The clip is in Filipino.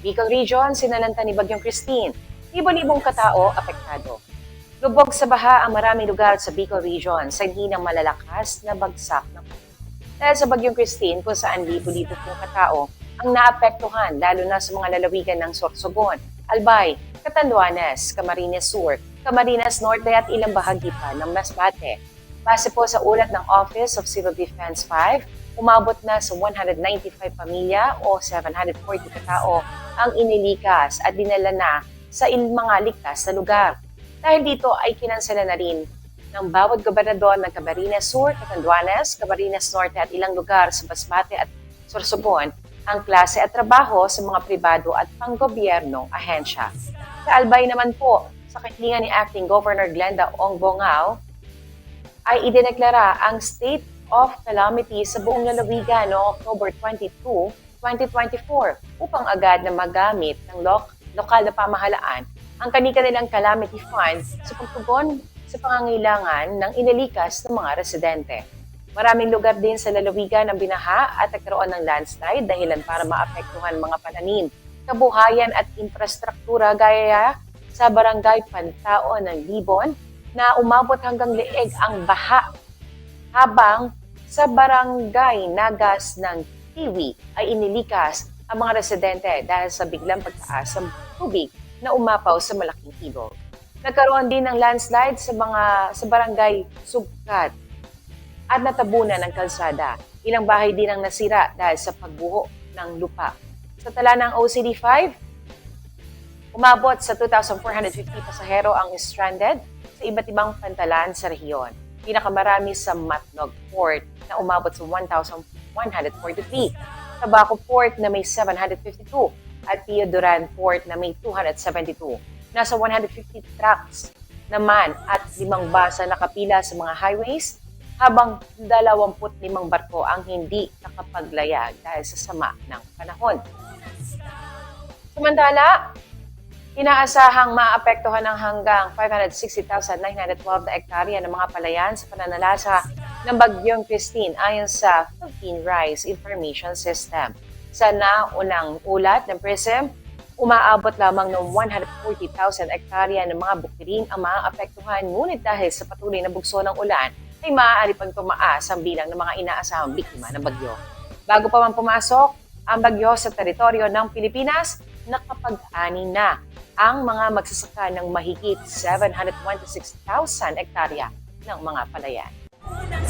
Bicol Region, sinalanta ni Bagyong Christine. Libo-libong katao apektado. Lubog sa baha ang maraming lugar sa Bicol Region sa ng malalakas na bagsak ng dahil sa Bagyong Christine kung saan libo-libo katao ang naapektuhan lalo na sa mga lalawigan ng Sorsogon, Albay, Catanduanes, Camarines Sur, Camarines Norte at ilang bahagi pa ng Masbate. Base po sa ulat ng Office of Civil Defense 5, umabot na sa 195 pamilya o 740 katao ang inilikas at dinala na sa mga ligtas na lugar. Dahil dito ay kinansela na rin ng bawat gobernador ng Camarines Sur, Catanduanes, Camarines Norte at ilang lugar sa Basmate at Sorsogon ang klase at trabaho sa mga pribado at panggobyernong ahensya. Sa Albay naman po, sa kahilingan ni Acting Governor Glenda Ong Bongao, ay idineklara ang state of calamity sa buong lalawigan noong October 22, 2024 upang agad na magamit ng lo- lokal na pamahalaan ang kanilang calamity fund sa pagtugon sa pangangailangan ng inilikas ng mga residente. Maraming lugar din sa lalawigan ang binaha at nagkaroon ng landslide dahilan para maapektuhan mga pananim, kabuhayan at infrastruktura gaya sa barangay Pantao ng Libon na umabot hanggang leeg ang baha habang sa barangay Nagas ng Tiwi ay inilikas ang mga residente dahil sa biglang pagtaas ng tubig na umapaw sa malaking ilog. Nagkaroon din ng landslide sa mga sa barangay Subkat at natabunan ng kalsada. Ilang bahay din ang nasira dahil sa pagbuho ng lupa. Sa tala ng OCD5, umabot sa 2,450 pasahero ang stranded sa iba't ibang pantalan sa rehiyon. Pinakamarami sa Matnog Port na umabot sa 1,143, Tabaco Port na may 752, at Teodoran Port na may 272. Nasa 150 trucks naman at limang basa nakapila sa mga highways habang 25 barko ang hindi nakapaglayag dahil sa sama ng panahon. Samantala, inaasahang maapektuhan ng hanggang 560,912 na ektarya ng mga palayan sa pananalasa ng Bagyong Christine ayon sa Philippine Rice Information System. Sa naunang ulat ng PRISM, umaabot lamang ng 140,000 ektarya ng mga bukirin ang maapektuhan ngunit dahil sa patuloy na bugso ng ulan, ay maaari pang tumaas ang bilang ng mga inaasahang biktima ng bagyo. Bago pa man pumasok ang bagyo sa teritoryo ng Pilipinas, nakapag-ani na ang mga magsasaka ng mahigit 726,000 ektarya ng mga palayan. Unang